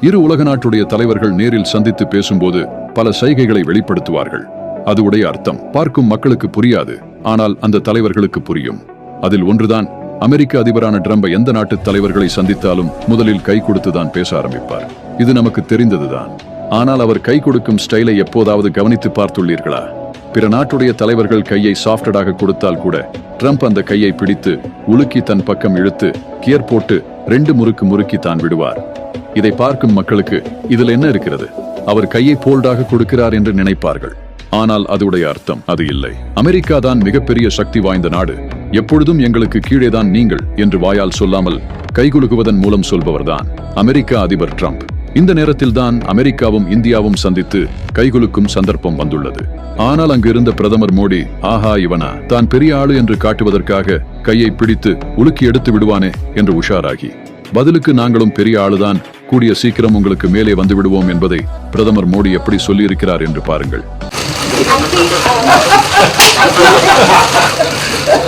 இரு உலக நாட்டுடைய தலைவர்கள் நேரில் சந்தித்து பேசும்போது பல சைகைகளை வெளிப்படுத்துவார்கள். அது உடைய அர்த்தம். பார்க்கும் மக்களுக்கு புரியாது. ஆனால் அந்த தலைவர்களுக்கு புரியும். அதில் ஒன்றுதான் அமெரிக்க அதிபரான ட்ரம்ப எந்த நாட்டு தலைவர்களை சந்தித்தாலும் முதலில் கை கொடுத்துதான் பேச ஆரம்பிப்பார். இது நமக்கு தெரிந்ததுதான். ஆனால் அவர் கை கொடுக்கும் ஸ்டைலை எப்போதாவது கவனித்து பார்த்துள்ளீர்களா? பிற நாட்டுடைய தலைவர்கள் கையை சாஃப்டடாக கொடுத்தால் கூட ட்ரம்ப் அந்த கையை பிடித்து உலுக்கி தன் பக்கம் இழுத்து கியர் போட்டு ரெண்டு முறுக்கு முறுக்கி தான் விடுவார். இதை பார்க்கும் மக்களுக்கு இதில் என்ன இருக்கிறது? அவர் கையை போல்டாக கொடுக்கிறார் என்று நினைப்பார்கள். ஆனால் அதுடைய அர்த்தம் அது இல்லை. அமெரிக்கா தான் மிகப்பெரிய சக்தி வாய்ந்த நாடு. எப்பொழுதும் எங்களுக்கு கீழே தான் நீங்கள் என்று வாயால் சொல்லாமல் கைகுலுக்குவதன் மூலம் சொல்பவர்தான். அமெரிக்கா அதிபர் ட்ரம்ப். இந்த நேரத்தில் தான் அமெரிக்காவும் இந்தியாவும் சந்தித்து கைகுலுக்கும் சந்தர்ப்பம் வந்துள்ளது. ஆனால் அங்கு இருந்த பிரதமர் மோடி ஆஹா இவனா? தான் பெரிய ஆளு என்று காட்டுவதற்காக கையை பிடித்து உலுக்கி எடுத்து விடுவானே? என்று உஷாராகி பதிலுக்கு நாங்களும் பெரிய ஆளுதான் கூடிய சீக்கிரம் உங்களுக்கு மேலே வந்து விடுவோம் என்பதை பிரதமர் மோடி எப்படி சொல்லியிருக்கிறார் என்று பாருங்கள்.